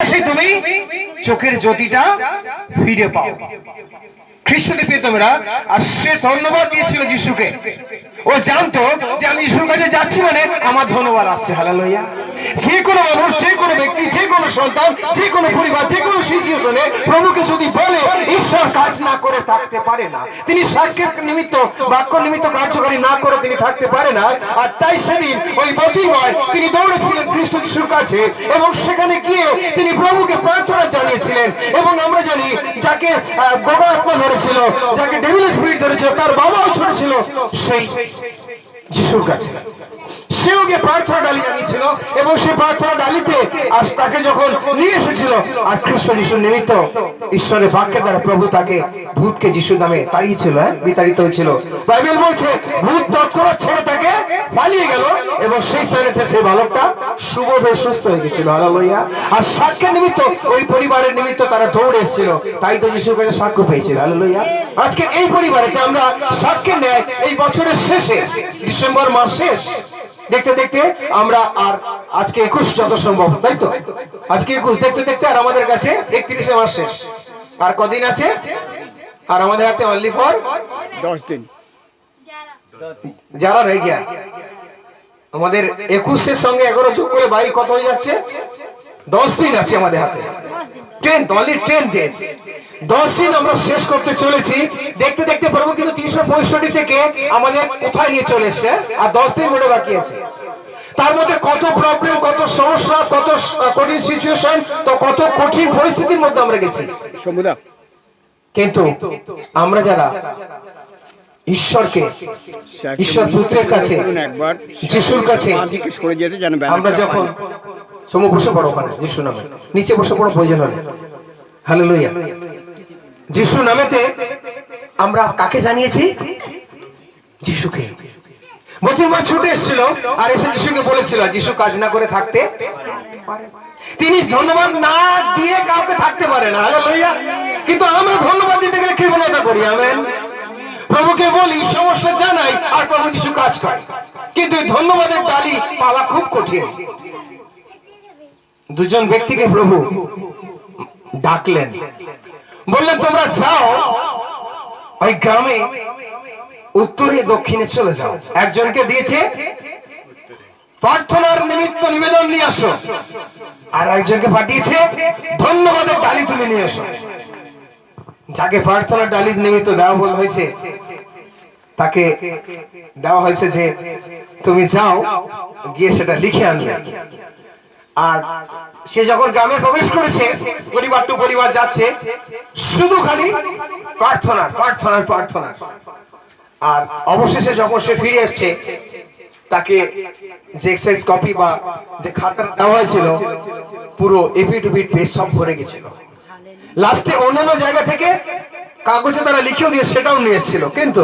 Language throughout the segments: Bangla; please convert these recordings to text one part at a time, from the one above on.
তুমি চোখের জ্যোতিটা ফিরে পাও। খ্রিস্টতে প্রিয়তমেরা আর সে ধন্যবাদ দিয়েছিল যিশুকে। ও জানতো যে আমি যিশুর কাছে যাচ্ছি মানে আমার ধন্যবাদ আসছে হালালইয়া যে কোনো মানুষ, যে কোনো ব্যক্তি, যে কোনো সন্তান, যে কোনো পরিবার, যে কোনো সিচুয়েশনে প্রভুকে যদি বলে, ঈশ্বর কাজ না করে থাকতে পারে না, তিনি সাক্ষের নিমিত্ত, বাক্য নিমিত্ত কার্যকারী না করে তিনি থাকতে পারে না, আর তাই সেদিন ওই বতিময় তিনি দৌড়েছিলেন খ্রিস্ট যিশুর কাছে, এবং সেখানে গিয়ে তিনি প্রভুকে প্রার্থনা জানিয়েছিলেন, এবং আমরা জানি যাকে গোগা আত্মা ধরেছিল, যাকে ডেভিল স্পিরিট ধরেছিল, তার বাবাও ছোট ছিল, সেই যিশুর কাছে। সেও গিয়ে প্রার্থনা ডালি জানিয়েছিল এবং সেই প্রার্থনা ডালিতে আজ তাকে যখন নিয়ে এসেছিল, আর খ্রিস্ট যিশুর নিমিত্ত ঈশ্বরের বাক্যের দ্বারা প্রভু তাকে ভূতকে যিশু নামে তাড়িয়েছিল হ্যাঁ? বিতাড়িত হয়েছিল। বাইবেল বলছে, ভূত তৎক্ষণাৎ ছেড়ে তাকে পালিয়ে গেল এবং সেই স্থানেতে সেই বালকটা শুভ হয়ে সুস্থ হয়ে গেছিল। হালালইয়া আর সাক্ষ্যের নিমিত্ত, ওই পরিবারের নিমিত্ত তারা দৌড়ে এসেছিল। তাই তো যিশুর কাছে সাক্ষ্য পেয়েছিল। হালালইয়া আজকে এই পরিবারেতে আমরা সাক্ষ্যের ন্যায় এই বছরের শেষে, ডিসেম্বর মাস শেষ দেখতে দেখতে আমরা আর আজকে একুশ যত সম্ভব তাই তো? আজকে একুশ দেখতে দেখতে আর আমাদের কাছে একত্রিশে মাস শেষ। আর কদিন আছে? আর আমাদের হাতে অনলি ফর দশ দিন। যারা রয়ে গিয়া। আমাদের একুশের সঙ্গে এগারো যোগ করে বাইরে কত হয়ে যাচ্ছে? দশ দিন আছে আমাদের হাতে। টেন অনলি টেন ডেজ দশ দিন আমরা শেষ করতে চলেছি। দেখতে দেখতে প্রভু কিন্তু তিনশো পঁয়ষট্টি থেকে আমাদের কোথায় নিয়ে চলে এসছে? আর দশ দিন মোটে বাকি আছে। তার মধ্যে কত প্রবলেম কত সমস্যা কত কঠিন সিচুয়েশন তো কত কঠিন পরিস্থিতির মধ্যে আমরা গেছি। কিন্তু আমরা যারা ঈশ্বরকে ঈশ্বর পুত্রের কাছে যিশুর কাছে আমরা যখন। সম বসে পড়ো ওখানে যিশু নামে। নিচে বসে পড়ো প্রয়োজন হলে। হ্যালো লইয়া যিশু নামেতে আমরা কাকে জানিয়েছি? যিশুকে। মা ছুটে এসেছিল আর এসে যিশুকে বলেছিল, যিশু কাজ না করে থাকতে তিনি ধন্যবাদ না দিয়ে কাউকে থাকতে পারে না। লইয়া কিন্তু আমরা ধন্যবাদ দিতে গেলে কৃপণতা করি। আমেন প্রভুকে বলি, সমস্যা জানাই আর প্রভু যিশু কাজ করে। কিন্তু এই ধন্যবাদের ডালি পালা খুব কঠিন। দুজন ব্যক্তিকে প্রভু ডাকলেন। বললেন, তোমরা যাও। ওই গ্রামে উত্তরে দক্ষিণে চলে যাও। একজনকে দিয়েছে, প্রার্থনার নিমিত্ত নিবেদন নিয়ে আসো। আর একজনকে পাঠিয়েছে, ধন্যবাদের ডালি তুমি নিয়ে আসো যাকে প্রার্থনার ডালির নিমিত্ত দেওয়া বলা হয়েছে, তাকে দেওয়া হয়েছে যে, তুমি যাও, গিয়ে সেটা লিখে আনবে। আর সে যখন গ্রামে প্রবেশ করেছে, পরিবার টু পরিবার যাচ্ছে, শুধু খালি প্রার্থনা প্রার্থনা প্রার্থনা। আর অবশেষে যখন সে ফিরে এসছে, তাকে যে এক্সারসাইজ কপি বা যে খাতাটা দেওয়া হয়েছিল, পুরো এপিট উপিট সব ভরে গেছিল। লাস্টে অন্যান্য জায়গা থেকে কাগজে তারা লিখেও দিয়ে সেটাও নিয়ে এসেছিল। কিন্তু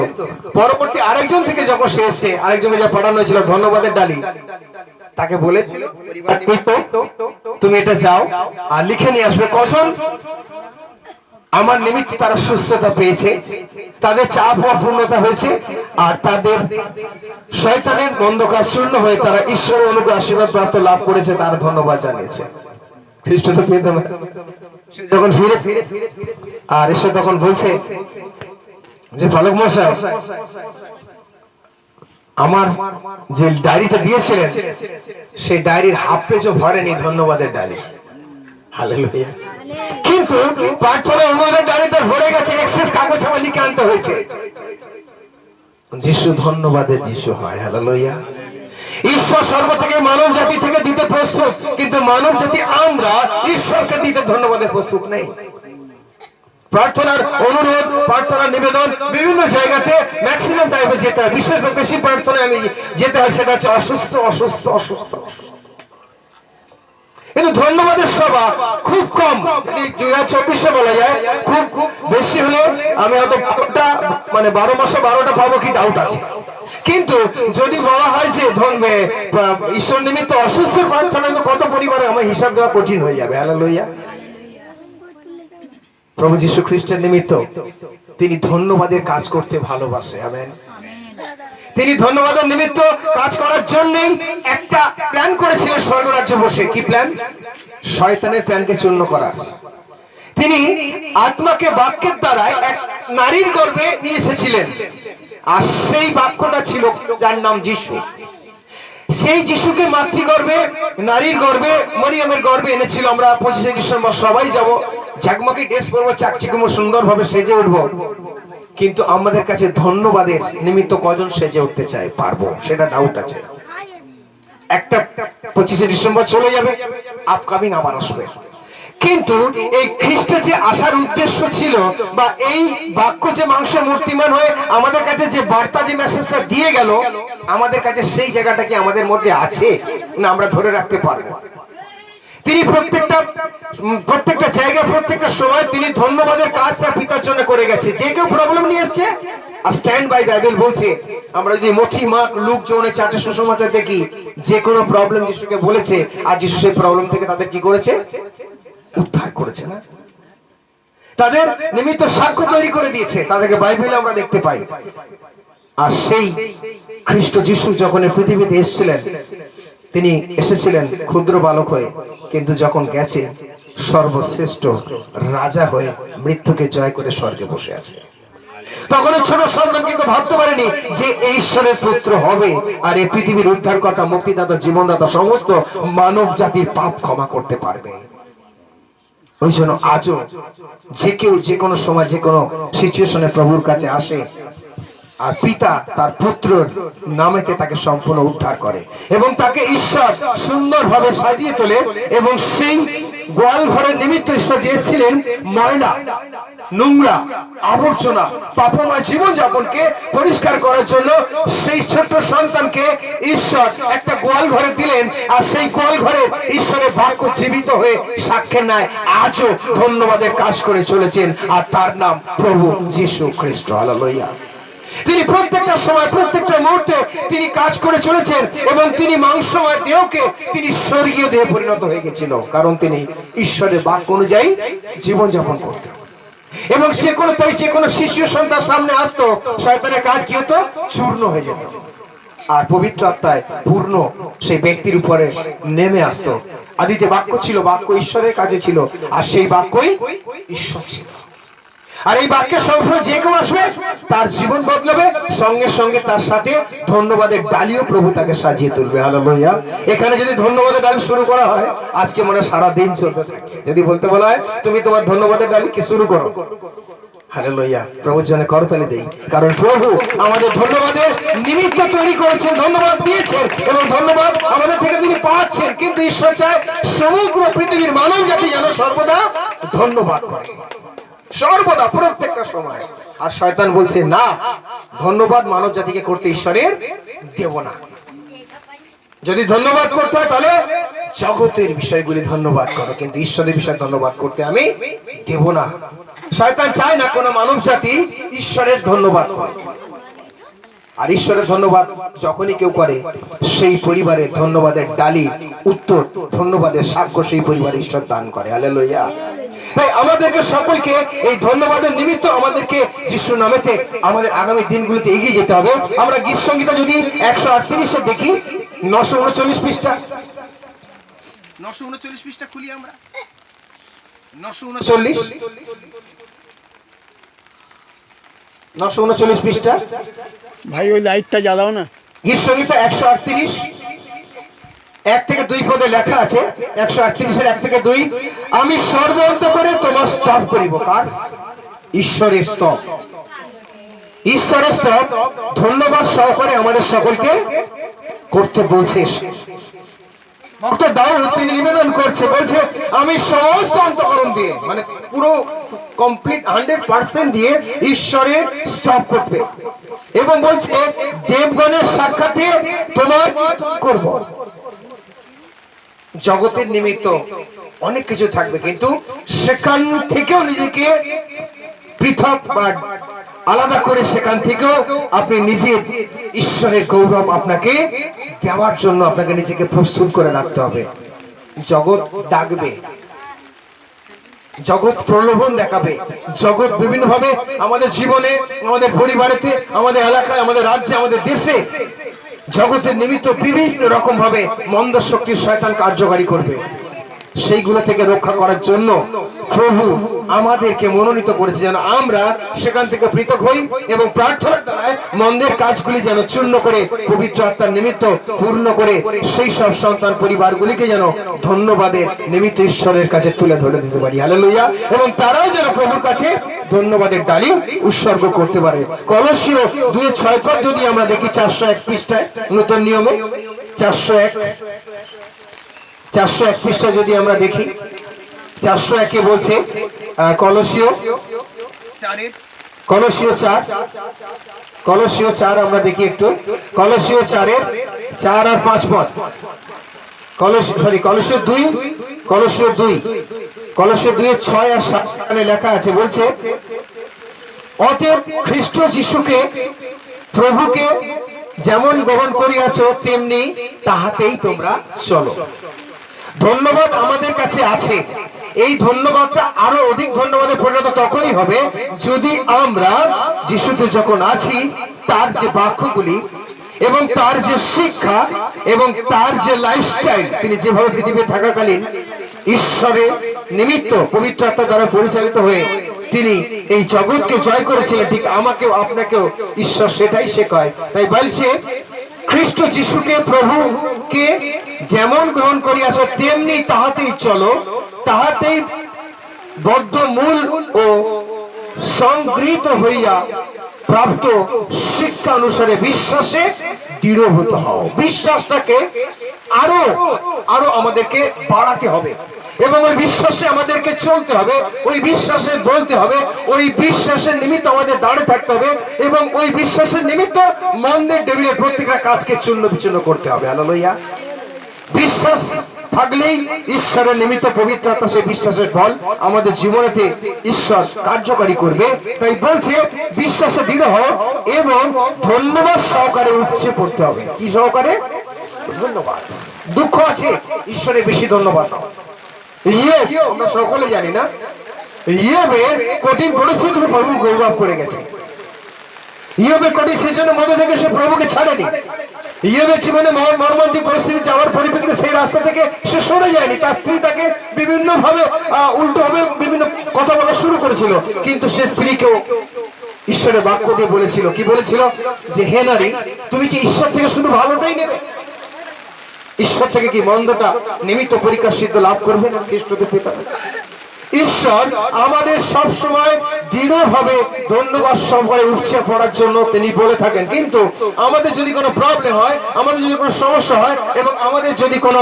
পরবর্তী আরেকজন থেকে যখন সে এসছে, আরেকজনকে যা পাঠানো হয়েছিল ধন্যবাদের ডালি তাকে বলেছিল, তুমি এটা যাও আর লিখে নিয়ে আসবে কজন? আমার নিমিত্ত তারা সুস্থতা পেয়েছে, তাদের চাপ হওয়া পূর্ণতা হয়েছে, আর তাদের শয়তানের বন্ধকার শূন্য হয়ে তারা ঈশ্বরের অনুগ্রহ আশীর্বাদ প্রাপ্ত লাভ করেছে, তার ধন্যবাদ জানিয়েছে। খ্রিস্ট তো পেয়ে যখন ফিরে, আর এসে তখন বলছে যে বালক মশাই আমার যে ডায়েরিটা দিয়েছিলেন, সেই ডায়েরির হাফ পেজও ভরেনি ধন্যবাদের ডালি। হালেলুয়া। কিন্তু ডায়েরিতে ভরে গেছে, এক্সেস কাগজ আমার লিখে আনতে হয়েছে। যিশু ধন্যবাদের যিশু হয়, হালেলুয়া। ঈশ্বর সর্ব থেকে মানব জাতি থেকে দিতে প্রস্তুত, কিন্তু মানব জাতি আমরা ঈশ্বরকে দিতে ধন্যবাদের প্রস্তুত নেই। প্রার্থনার অনুরোধ, প্রার্থনার নিবেদন বিভিন্ন জায়গাতে ম্যাক্সিমাম টাইমে যেতে হয়। বিশেষ বেশি প্রার্থনায় আমি যেতে হয়, সেটা হচ্ছে অসুস্থ অসুস্থ অসুস্থ। কিন্তু ধন্যবাদের সভা খুব কম। যদি দুই হাজার চব্বিশে বলা যায়, খুব বেশি হলে আমি হয়তো বারোটা মানে বারো মাসে বারোটা পাবো কি ডাউট আছে। কিন্তু যদি বলা হয় যে ধরবে ঈশ্বর নিমিত্ত অসুস্থ প্রার্থনা কত পরিবারে আমার হিসাব দেওয়া কঠিন হয়ে যাবে। হ্যালো লইয়া। প্রভু যীশু খ্রিস্টের নিমিত্ত তিনি ধন্যবাদের কাজ করতে ভালোবাসে, আমেন। তিনি ধন্যবাদের নিমিত্ত কাজ করার জন্যই একটা প্ল্যান করেছিলেন স্বর্গরাজ্য বসে। কি প্ল্যান শয়তানের প্যানকে চূর্ণ করা। তিনি আত্মাকে বাক্যের দ্বারা এক নারীর গর্ভে নিয়ে এসেছিলেন। আর সেই বাক্যটা ছিল যার নাম যিশু। সেই যিশুকে মাতৃগর্ভে, নারীর গর্ভে, মরিয়মের গর্ভে এনেছিল। আমরা পঁচিশে ডিসেম্বর সবাই যাব। ঝাকমাকি ড্রেস পরবো চাকচিকুমো সুন্দর ভাবে সেজে উঠবো। কিন্তু আমাদের কাছে ধন্যবাদের নিমিত্ত কজন সেজে উঠতে চায় পারব, সেটা ডাউট আছে। একটা পঁচিশে ডিসেম্বর চলে যাবে আপকামিং আবার আসবে। কিন্তু এই খ্রিস্টের যে আসার উদ্দেশ্য ছিল বা এই বাক্য যে মাংস মূর্তিমান হয়ে আমাদের কাছে যে বার্তা, যে মেসেজটা দিয়ে গেল, আমাদের কাছে সেই জায়গাটা কি আমাদের মধ্যে আছে? না আমরা ধরে রাখতে পারব? তিনি প্রত্যেকটা প্রত্যেকটা জায়গায়, প্রত্যেকটা সময় তিনি ধন্যবাদের কাজ তার পিতার জন্য করে গেছে। যে কেউ প্রবলেম নিয়ে এসছে, আর স্ট্যান্ড বাই বাইবেল বলছে, আমরা যদি মথি মার্ক লুক জোনে চারটে সুসমাচার দেখি, যে কোনো প্রবলেম যিশুকে বলেছে, আর যিশু সেই প্রবলেম থেকে তাদের কি করেছে? উদ্ধার করেছে না। তাদের নিমিত্ত সাক্ষ্য তৈরি করে দিয়েছে, তাদেরকে বাইবেলে আমরা দেখতে পাই। আর সেই খ্রিস্ট যিশু যখন পৃথিবীতে এসেছিলেন, তিনি এসেছিলেন ক্ষুদ্র বালক হয়ে। কিন্তু যখন গেছে, সর্বশ্রেষ্ঠ রাজা হয়ে মৃত্যুকে জয় করে স্বর্গে বসে আছে। তখন ছোট সন্তান কিন্তু ভাবতে পারেনি যে ঈশ্বরের পুত্র হবে আর এই পৃথিবীর উদ্ধারকর্তা, মুক্তিদাতা, জীবনদাতা সমস্ত মানব জাতির পাপ ক্ষমা করতে পারবে। ওই জন্য আজও যে কেউ যে কোনো সময়, যে কোনো সিচুয়েশনে প্রভুর কাছে আসে আর পিতা তার পুত্রর নামেতে তাকে সম্পূর্ণ উদ্ধার করে। এবং তাকে ঈশ্বর সুন্দরভাবে সাজিয়ে তোলে এবং সেই গোয়াল ঘরের নিমিত্ত ঈশ্বর যে এসেছিলেন ময়লা, নোংরা আবর্জনা, পাপময় জীবন যাপনকে পরিষ্কার করার জন্য সেই ছোট্ট সন্তানকে ঈশ্বর একটা গোয়াল ঘরে দিলেন আর সেই গোয়াল ঘরে ঈশ্বরের বাক্য জীবিত হয়ে সাক্ষ্যের ন্যায় আজও ধন্যবাদের কাজ করে চলেছেন। আর তার নাম প্রভু যীশু খ্রিস্ট। হালেলুয়া। তিনি প্রত্যেকটা সময়, প্রত্যেকটা মুহূর্তে তিনি কাজ করে চলেছেন এবং তিনি মাংসময় দেহকে তিনি স্বর্গীয় দেহে পরিণত হয়ে গেছিল। কারণ তিনি ঈশ্বরের বাক্য অনুযায়ী জীবনযাপন করতেন। এবং সে কোনো তাই যে কোনো শিশু সন্তান সামনে আসতো, শয়তানের কাজ কি হতো? চূর্ণ হয়ে যেত। আর পবিত্র আত্মায় পূর্ণ সেই ব্যক্তির উপরে নেমে আসতো। আদিতে বাক্য ছিল, বাক্য ঈশ্বরের কাজে ছিল, আর সেই বাক্যই ঈশ্বর ছিল। আর এই বাক্যের সঙ্গে যে কেউ আসবে, তার জীবন বদলাবে। সঙ্গে সঙ্গে তার সাথে ধন্যবাদের ডালিও প্রভু তাকে সাজিয়ে তুলবে। হ্যালো লইয়া এখানে যদি ধন্যবাদের ডালি শুরু করা হয়, আজকে মনে সারা দিন চলতে থাকে। যদি বলতে বলা হয়, তুমি তোমার ধন্যবাদের ডালি কি শুরু করো? আমাদের নিমিত্ত তৈরি করেছেন, ধন্যবাদ এবং ধন্যবাদ আমাদের কিন্তু ঈশ্বর সমগ্র পৃথিবীর মানব জাতি যেন সর্বদা ধন্যবাদ করে। সর্বদা প্রত্যেকটা সময়। আর শয়তান বলছে, না, ধন্যবাদ মানব জাতিকে করতে ঈশ্বরের দেব না। যদি ধন্যবাদ করতে হয়, তাহলে জগতের বিষয়গুলি ধন্যবাদ করো, কিন্তু ঈশ্বরের বিষয় ধন্যবাদ করতে আমি দেব না। শয়তান চায় না কোনো মানব জাতি ঈশ্বরের ধন্যবাদ করে। আর ঈশ্বরের ধন্যবাদ যখনই কেউ করে, সেই পরিবারের ধন্যবাদের ডালি উত্তর, ধন্যবাদের সাক্ষ্য সেই পরিবার ঈশ্বর দান করে। হালেলুয়া তাই আমাদেরকে সকলকে এই ধন্যবাদের নিমিত্ত আমাদেরকে যিশু নামেতে আমাদের আগামী দিনগুলিতে এগিয়ে যেতে হবে। আমরা গীত সঙ্গীতা যদি একশো আটত্রিশে দেখি নশো উনচল্লিশ পৃষ্ঠা। নশো উনচল্লিশ পৃষ্ঠা খুলি আমরা। নশো উনচল্লিশ নশো উনচল্লিশ পৃষ্ঠা। ভাই ওই লাইটটা জ্বালাও না। গীত সঙ্গীতা একশো আটত্রিশ। এক থেকে দুই পদে লেখা আছে, একশো আটত্রিশের এক থেকে দুই। আমি সর্ব করে তোমার স্তব করিব। কার? ঈশ্বরের স্তব। ঈশ্বরের স্তব ধন্যবাদ সহকারে আমাদের সকলকে করতে বলছে। ভক্ত দাউদ তিনি নিবেদন করছে, বলছে, আমি সমস্ত অন্তকরণ দিয়ে মানে পুরো কমপ্লিট হান্ড্রেড পার্সেন্ট দিয়ে ঈশ্বরের স্তব করবে এবং বলছে, দেবগণের সাক্ষাতে তোমার করব। জগতের নিমিত্ত অনেক কিছু থাকবে, কিন্তু সেখান থেকেও নিজেকে পৃথক বা আলাদা করে সেখান থেকেও আপনি নিজের ঈশ্বরের গৌরব আপনাকে দেওয়ার জন্য আপনাকে নিজেকে প্রস্তুত করে রাখতে হবে। জগৎ ডাকবে, জগৎ প্রলোভন দেখাবে, জগৎ বিভিন্ন ভাবে আমাদের জীবনে, আমাদের পরিবারেতে, আমাদের এলাকায়, আমাদের রাজ্যে, আমাদের দেশে জগতের নিমিত্ত বিভিন্ন রকম ভাবে মন্দ শক্তির শয়তান কার্যকারী করবে। সেইগুলো থেকে রক্ষা করার জন্য প্রভু আমাদেরকে মনোনীত করেছে যেন আমরা সেখান থেকে পৃথক হই এবং প্রার্থনার দ্বারায় মন্দের কাজগুলি যেন চূর্ণ করে, পবিত্র আত্মার নিমিত্ত পূর্ণ করে সেই সব সন্তান পরিবারগুলিকে যেন ধন্যবাদের নিমিত্ত ঈশ্বরের কাছে তুলে ধরে দিতে পারি। হালেলুয়া এবং তারাও যেন প্রভুর কাছে ধন্যবাদের ডালি উৎসর্গ করতে পারে। কলসীয় দুই ছয় পদ যদি আমরা দেখি, চারশো এক পৃষ্ঠায়, নতুন নিয়মে। চারশো এক চারশো এক পৃষ্ঠা যদি আমরা দেখি চারশো একে বলছে কলসীয় কলসীয় চার। কলসীয় চার আমরা দেখি একটু। কলসীয় চারের চার আর পাঁচ পদ। কলস সরি কলসীয় দুই কলসীয় দুই। কলসীয় দুইয়ের ছয় আর সাত লেখা আছে বলছে অতএব খ্রিস্ট যিশুকে প্রভুকে যেমন গ্রহণ করিয়াছ তেমনি তাহাতেই তোমরা চলো। ধন্যবাদ আমাদের কাছে আছে। এই ধন্যবাদটা আরও অধিক ধন্যবাদে পরিণত তখনই হবে যদি আমরা যিশুতে যখন আছি, তার যে বাক্যগুলি এবং তার যে শিক্ষা এবং তার যে লাইফস্টাইল তিনি যেভাবে পৃথিবীতে থাকাকালীন ঈশ্বরের নিমিত্ত পবিত্র আত্মা দ্বারা পরিচালিত হয়ে তিনি এই জগৎকে জয় করেছিলেন, ঠিক আমাকেও, আপনাকেও, ঈশ্বর সেটাই শেখায়। তাই বলছে, খ্রিস্ট যিশুকে, প্রভুকে যেমন গ্রহণ করিয়াছ, তেমনি তাহাতেই চলো তাহাতেই বদ্ধ মূল ও সংগৃহীত হইয়া প্রাপ্ত শিক্ষা অনুসারে বিশ্বাসে দৃঢ়ভূত হও। বিশ্বাসটাকে আরও আরও আমাদেরকে বাড়াতে হবে এবং ওই বিশ্বাসে আমাদেরকে চলতে হবে, ওই বিশ্বাসে বলতে হবে, ওই বিশ্বাসের নিমিত্ত আমাদের দাঁড়িয়ে থাকতে হবে এবং ওই বিশ্বাসের নিমিত্ত মন্দের ডেবিলের প্রত্যেকটা কাজকে চূর্ণ বিচূর্ণ করতে হবে। আলোলইয়া বিশ্বাস থাকলেই ঈশ্বরের নিমিত্ত পবিত্র আত্মা সেই বিশ্বাসের ফল আমাদের জীবনেতে ঈশ্বর কার্যকারী করবে। তাই বলছে, বিশ্বাসে দৃঢ় হও এবং ধন্যবাদ সহকারে উপচে পড়তে হবে। কি সহকারে? ধন্যবাদ। দুঃখ আছে ঈশ্বরের বেশি ধন্যবাদ দাও। আমরা সকলে জানি না, ইয়োবের কঠিন পরিস্থিতিতে প্রভু গৌরব করে গেছে। ইয়োবের কঠিন সেশনের মধ্যে থেকে সে প্রভুকে ছাড়েনি। ইয়োবের জীবনে মর্মান্তিক পরিস্থিতি, যাওয়ার পরিপ্রেক্ষিতে সেই রাস্তা থেকে সে সরে যায়নি। তার স্ত্রী তাকে বিভিন্ন কথা বলা শুরু করেছিল। কিন্তু সে স্ত্রীকেও ঈশ্বরের বাক্য দিয়ে বলেছিল। কি বলেছিল? যে, হে নারী, তুমি কি ঈশ্বর থেকে শুধু ভালোটাই নেবে? ঈশ্বর থেকে কি মন্দটা নিমিত্ত পরীক্ষা সিদ্ধ লাভ করবে না, খ্রিস্টদের পিতা? ঈশ্বর আমাদের সব সময় দৃঢ়ভাবে ধন্যবাদ সহকারে উঠছে পড়ার জন্য তিনি বলে থাকেন। কিন্তু আমাদের যদি কোনো প্রবলেম হয়, আমাদের যদি কোনো সমস্যা হয় এবং আমাদের যদি কোনো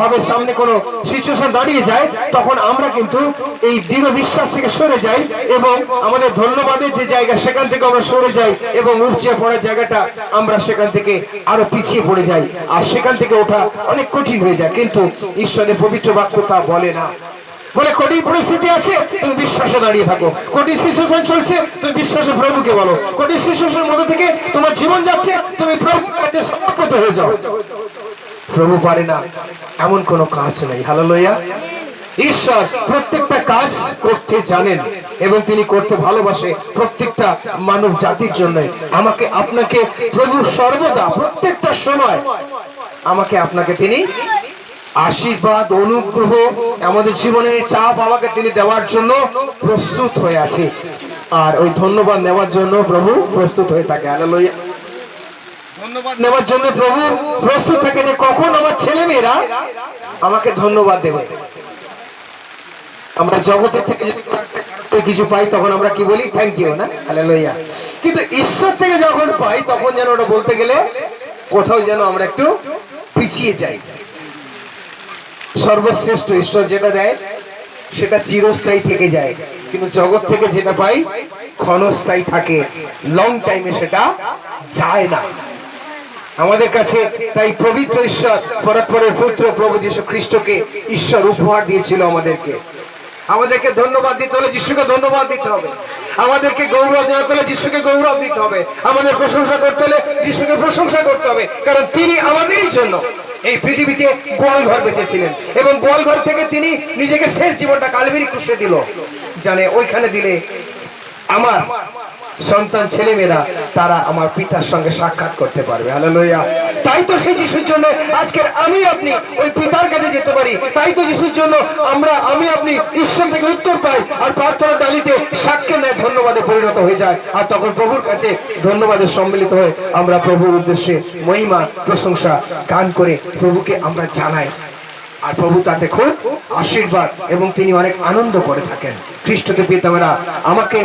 ভাবে সামনে কোনো সিচুয়েশন দাঁড়িয়ে যায়, তখন আমরা কিন্তু এই দৃঢ় বিশ্বাস থেকে সরে যাই এবং আমাদের ধন্যবাদের যে জায়গা সেখান থেকে আমরা সরে যাই এবং উপচে পড়ার জায়গাটা আমরা সেখান থেকে আরও পিছিয়ে পড়ে যাই। আর সেখান থেকে ওঠা অনেক কঠিন হয়ে যায়। কিন্তু ঈশ্বরের পবিত্র বাক্য তা বলে না। বলে, কঠিন পরিস্থিতি আছে, তুমি বিশ্বাসে দাঁড়িয়ে থাকো। কঠিন সিচুয়েশন চলছে, তুমি বিশ্বাসে প্রভুকে বলো। কঠিন সিচুয়েশনের মধ্যে থেকে তোমার জীবন যাচ্ছে, তুমি প্রভুর কাছে সমর্পিত হয়ে যাও। প্রভু পারে না, এমন কোনো কাজ নেই। হালো লইয়া ঈশ্বর প্রত্যেকটা কাজ করতে জানেন এবং তিনি করতে ভালোবাসে প্রত্যেকটা মানব জাতির জন্য। আমাকে আপনাকে প্রভু সর্বদা, প্রত্যেকটা সময় আমাকে আপনাকে তিনি আশীর্বাদ, অনুগ্রহ আমাদের জীবনে চাপ আমাকে তিনি দেওয়ার জন্য প্রস্তুত হয়ে আছে। আর ওই ধন্যবাদ নেওয়ার জন্য প্রভু প্রস্তুত হয়ে থাকে। আলোলইয়া ধন্যবাদ নেওয়ার জন্য প্রভু প্রস্তুত থাকে যে কখন আমার ছেলে মেয়েরা আমাকে ধন্যবাদ দেবে। আমরা জগতের থেকে যদি কিছু পাই, তখন আমরা কি বলি? থ্যাংক ইউ না? হালেলুয়া কিন্তু ঈশ্বর থেকে যখন পাই, তখন যেন ওটা বলতে গেলে কোথাও যেন আমরা একটু পিছিয়ে যাই। সর্বশ্রেষ্ঠ ঈশ্বর যেটা দেয়, সেটা চিরস্থায়ী থেকে যায়। কিন্তু জগৎ থেকে যেটা পাই, ক্ষণস্থায়ী থাকে। লং টাইমে সেটা যায় না। আমাদের কাছে তাই পবিত্র ঈশ্বর, পরস্পরের পুত্র প্রভু যীশু খ্রিস্টকে ঈশ্বর উপহার দিয়েছিল আমাদেরকে। আমাদেরকে ধন্যবাদ দিতে হলে যিশুকে ধন্যবাদ দিতে হবে। আমাদেরকে গৌরব জানাতে হলে যিশুকে গৌরব দিতে হবে। আমাদের প্রশংসা করতে হলে যিশুকে প্রশংসা করতে হবে। কারণ তিনি আমাদেরই জন্য এই পৃথিবীতে গোয়াল ঘর বেঁচেছিলেন। এবং গোয়ালঘর থেকে তিনি নিজেকে শেষ জীবনটা কালবেরি ক্রুশে দিল। জানে ওইখানে দিলে আমার সন্তান ছেলেমেয়েরা, তারা আমার পিতার সঙ্গে সাক্ষাৎ করতে পারবে। হালেলুয়া তাই তো সেই যিশুর জন্য আজকের আমি আপনি ওই পিতার কাছে যেতে পারি। তাই তো যিশুর জন্য আমরা, আমি আপনি ঈশ্বর থেকে উত্তর পাই আর প্রার্থনার ডালিতে সাক্ষ্যের ন্যায় ধন্যবাদে পরিণত হয়ে যায়। আর তখন প্রভুর কাছে ধন্যবাদের সম্মিলিত হয়ে আমরা প্রভুর উদ্দেশ্যে মহিমা, প্রশংসা গান করে প্রভুকে আমরা জানাই। আর প্রভু তাতে খুব আশীর্বাদ এবং তিনি অনেক আনন্দ করে থাকেন। খ্রিস্টতে পিতামেরা আমাকে,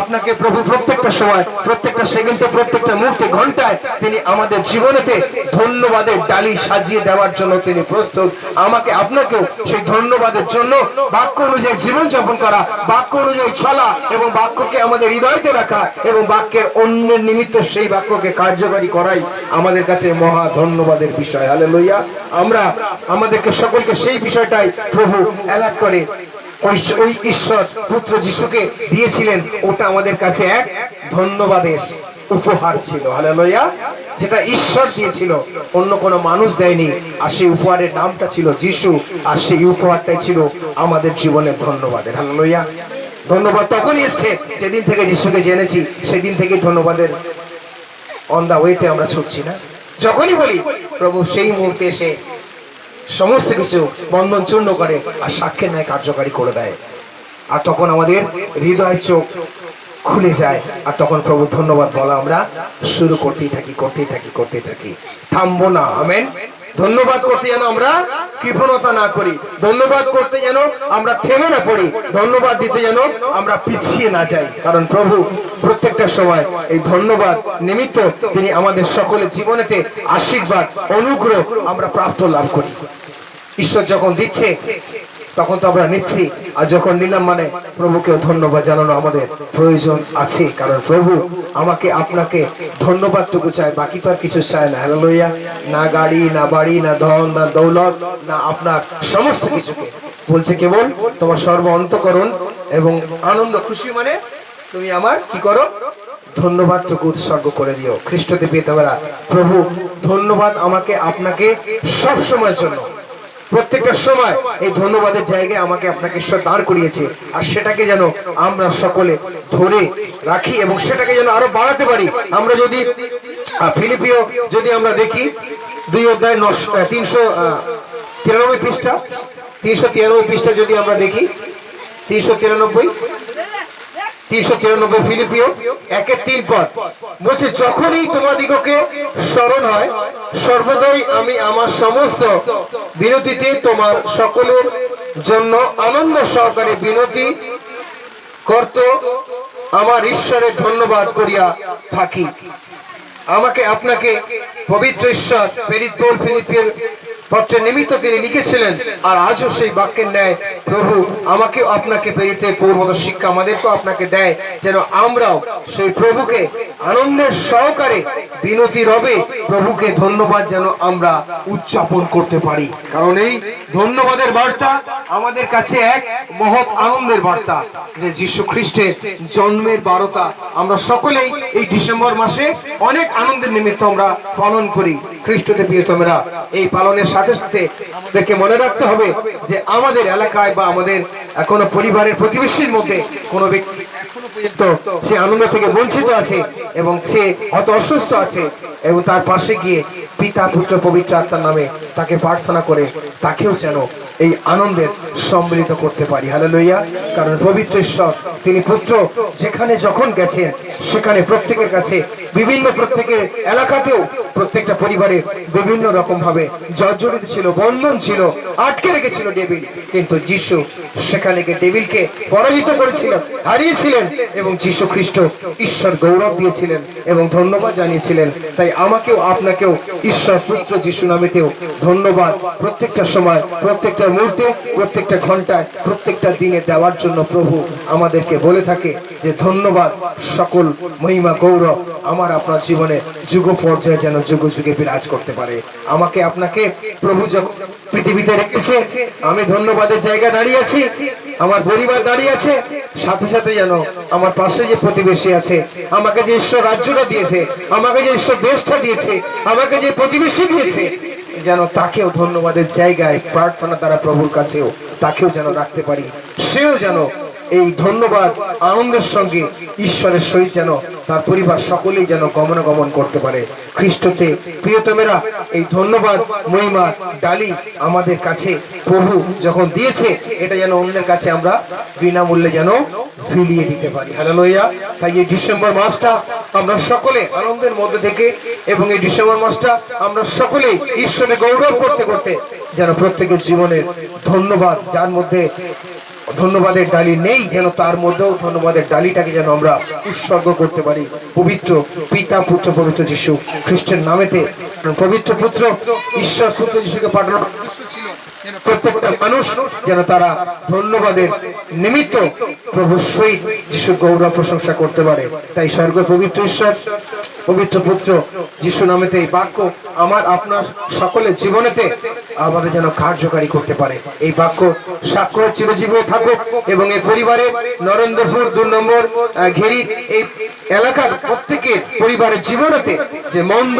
আপনাকে প্রভু প্রত্যেকটা সময়, প্রত্যেকটা সেকেন্ডে, প্রত্যেকটা মুহূর্তে, ঘন্টায় তিনি আমাদের জীবনেতে ধন্যবাদের ডালি সাজিয়ে দেওয়ার জন্য তিনি প্রস্তুত। আমাকে, আপনাকেও সেই ধন্যবাদের জন্য বাক্য অনুযায়ী জীবন যাপন করা, বাক্য অনুযায়ী চলা এবং বাক্যকে আমাদের হৃদয়তে রাখা এবং বাক্যের অন্যের নিমিত্ত সেই বাক্যকে কার্যকারী করাই আমাদের কাছে মহা ধন্যবাদের বিষয়। হালে লইয়া আমরা, আমাদেরকে সকলকে সেই বিষয়টাই প্রভু অ্যালার্ট করে ওই ওই ঈশ্বর পুত্র যিশুকে দিয়েছিলেন, ওটা আমাদের কাছে এক ধন্যবাদের উপহার ছিল। হালেলুয়া। যেটা ঈশ্বর দিয়েছিল, অন্য কোনো মানুষ দেয়নি, আর সেই উপহারের নামটা ছিল যিশু, আর সেই উপহারটাই ছিল আমাদের জীবনের ধন্যবাদের। হালেলুয়া। ধন্যবাদ তখনই এসছে যেদিন থেকে যিশুকে জেনেছি, সেদিন থেকে ধন্যবাদের অন দা ওয়েতে আমরা ছুটছি না। যখনই বলি, প্রভু, সেই মুহূর্তে এসে সমস্ত কিছু বন্ধন চূর্ণ করে আর সাক্ষ্যের ন্যায় কার্যকারী করে দেয়। আর তখন আমাদের হৃদয় চোখ খুলে যায় আর তখন প্রভু ধন্যবাদ বলা আমরা শুরু করতেই থাকি করতেই থাকি করতেই থাকি। থামবো না, আমেন। ধন্যবাদ করতে যেন আমরা কৃপণতা না করি। ধন্যবাদ করতে যেন আমরা থেমে না পড়ি। ধন্যবাদ দিতে যেন আমরা পিছিয়ে না যাই। কারণ প্রভু প্রত্যেকটা সময় এই ধন্যবাদ নিমিত্ত তিনি আমাদের সকলের জীবনেতে আশীর্বাদ, অনুগ্রহ আমরা প্রাপ্ত লাভ করি। ঈশ্বর যখন দিচ্ছে, তখন তো আমরা নিচ্ছি। আর যখন নিলাম মানে প্রভুকেও ধন্যবাদ জানানো আমাদের প্রয়োজন আছে। কারণ প্রভু আমাকে, আপনাকে ধন্যবাদটুকু চায়, বাকি তো আর কিছু চায় না। হ্যালো লইয়া না গাড়ি, না বাড়ি, না ধন, না দৌলত, না আপনার সমস্ত কিছুকে। বলছে কেবল, তোমার সর্ব অন্তকরণ এবং আনন্দ খুশি মানে তুমি আমার কি করো? ধন্যবাদটুকু উৎসর্গ করে দিও। খ্রিস্টতে পেতমেরা প্রভু, ধন্যবাদ আমাকে আপনাকে সব সময়ের জন্য। প্রত্যেকটা সময় এই ধন্যবাদের জায়গায় আমাকে আপনাকে ঈশ্বর দাঁড় করিয়েছে। আর সেটাকে যেন আমরা সকলে ধরে রাখি এবং সেটাকে যেন আরও বাড়াতে পারি। আমরা যদি ফিলিপিও যদি আমরা দেখি, দুই অধ্যায় নশো তিনশো তিরানব্বই পৃষ্ঠা, তিনশো তিরানব্বই পৃষ্ঠা যদি আমরা দেখি, তিনশো তিরানব্বই তিনশো সর্বদাই আমি আমার সমস্ত তোমার সকলের জন্য আনন্দ সহকারে বিনতি করত, আমার ঈশ্বরের ধন্যবাদ করিয়া থাকি। আমাকে, আপনাকে পবিত্র ঈশ্বর প্রেরিত পৌল পত্রের নিমিত্ত তিনি লিখেছিলেন, আর আজও সেই বাক্যের ন্যায় প্রভু আমাকেও আপনাকে প্রেরিতে পূর্বত শিক্ষা আমাদেরকেও আপনাকে দেয়, যেন আমরাও সেই প্রভুকে আনন্দের সহকারে বিনতি রবে, প্রভুকে ধন্যবাদ যেন আমরা উদযাপন করতে পারি। কারণ এই ধন্যবাদের বার্তা আমাদের কাছে এক মহৎ আনন্দের বার্তা, যে যীশু খ্রিস্টের জন্মের বারতা। আমরা সকলেই এই ডিসেম্বর মাসে অনেক আনন্দের নিমিত্ত আমরা পালন করি। খ্রিস্টতে প্রিয়তমেরা এই পালনের সাথে সাথে আমাদেরকে মনে রাখতে হবে যে আমাদের এলাকায় বা আমাদের কোনো পরিবারের প্রতিবেশীর মধ্যে কোনো ব্যক্তি সে আনন্দ থেকে বঞ্চিত আছে এবং সে হয়তো অসুস্থ আছে এবং তার পাশে গিয়ে পিতা, পুত্র, পবিত্র আত্মার নামে তাকে প্রার্থনা করে তাকেও যেন এই আনন্দের সম্মিলিত করতে পারি। হালে লইয়া কারণ পবিত্র ঈশ্বর, তিনি পুত্র, যেখানে যখন গেছেন, সেখানে প্রত্যেকের কাছে, বিভিন্ন প্রত্যেকের এলাকাতেও প্রত্যেকটা পরিবারে বিভিন্ন রকম ভাবে জর্জরিত ছিল, বন্ধন ছিল, আটকে রেখেছিল ডেভিড। কিন্তু যিশু সেখানে গিয়ে ডেবিলকে পরাজিত করেছিলেন হারিয়েছিলেন এবং যিশু খ্রিস্ট ঈশ্বর গৌরব দিয়েছিলেন এবং ধন্যবাদ জানিয়েছিলেন। তাই আমাকেও, আপনাকেও, ঈশ্বর পুত্র যিশু নামেতেও ধন্যবাদ প্রত্যেকটা সময়, প্রত্যেকটা মুহূর্তে, প্রত্যেকটা ঘন্টায় প্রত্যেকটা দিনে দেওয়ার জন্য প্রভু আমাদেরকে বলে থাকে যে ধন্যবাদ, সকল মহিমা, গৌরব আমার আপনার জীবনে যুগ পর্যায়ে যেন যুগ যুগে বিরাজ করতে পারে। আমাকে, আপনাকে প্রভু যখন পৃথিবীতে রেখেছে। আমি ধন্যবাদের জায়গায় দাঁড়িয়ে আছি। আমার পরিবার দাঁড়িয়ে আছে। সাথে সাথে যেন আমার পাশে যে প্রতিবেশী আছে, আমাকে যে ঈশ্বর রাজ্যটা দিয়েছে, আমাকে যে ঈশ্বর দেশটা দিয়েছে, আমাকে যে প্রতিবেশী দিয়েছে, যেন তাকেও ধন্যবাদের জায়গায় প্রার্থনা দ্বারা প্রভুর কাছেও তাকেও যেন রাখতে পারি। সেও যেন এই ধন্যবাদ, আনন্দের সঙ্গে ঈশ্বরের সহিত যেন তার পরিবার সকলেই যেন গমনাগমন করতে পারে। খ্রিস্টতে প্রিয়তমেরা, এই ধন্যবাদ মহিমা ডালি আমাদের কাছে, প্রভু যখন দিয়েছে, এটা যেন অন্যের কাছে আমরা বিনামূল্যে যেন ফিরিয়ে দিতে পারি। হ্যালোয়া তাই এই ডিসেম্বর মাসটা আমরা সকলে আনন্দের মধ্যে থেকে এবং এই ডিসেম্বর মাসটা আমরা সকলেই ঈশ্বরে গৌরব করতে করতে যেন প্রত্যেকের জীবনের ধন্যবাদ, যার মধ্যে ধন্যবাদের ডালি নেই যেন তার মধ্যেও ধন্যবাদের ডালিটাকে যেন আমরা উৎসর্গ করতে পারি। পবিত্র পিতা, পুত্র, পবিত্র যিশু খ্রিস্টের নামেতে। পবিত্র পুত্র, ঈশ্বর পুত্র যিশুকে ছিল প্রত্যেকটা মানুষ যেন তারা ধন্যবাদের নিমিত্ত প্রভুর সহিত যিশুর গৌরব প্রশংসা করতে পারে। তাই স্বর্গ পবিত্র ঈশ্বর, পবিত্র পুত্র যিশু নামেতে এই বাক্য আমার, আপনার সকলের জীবনেতে আমাদের যেন কার্যকারী করতে পারে। এই বাক্য সাক্ষর চিরজীবী থাকুক এবং এই পরিবারে নরেন্দ্রপুর দু নম্বর ঘেরি এই এলাকার প্রত্যেকের পরিবারের জীবনেতে যে মন্দ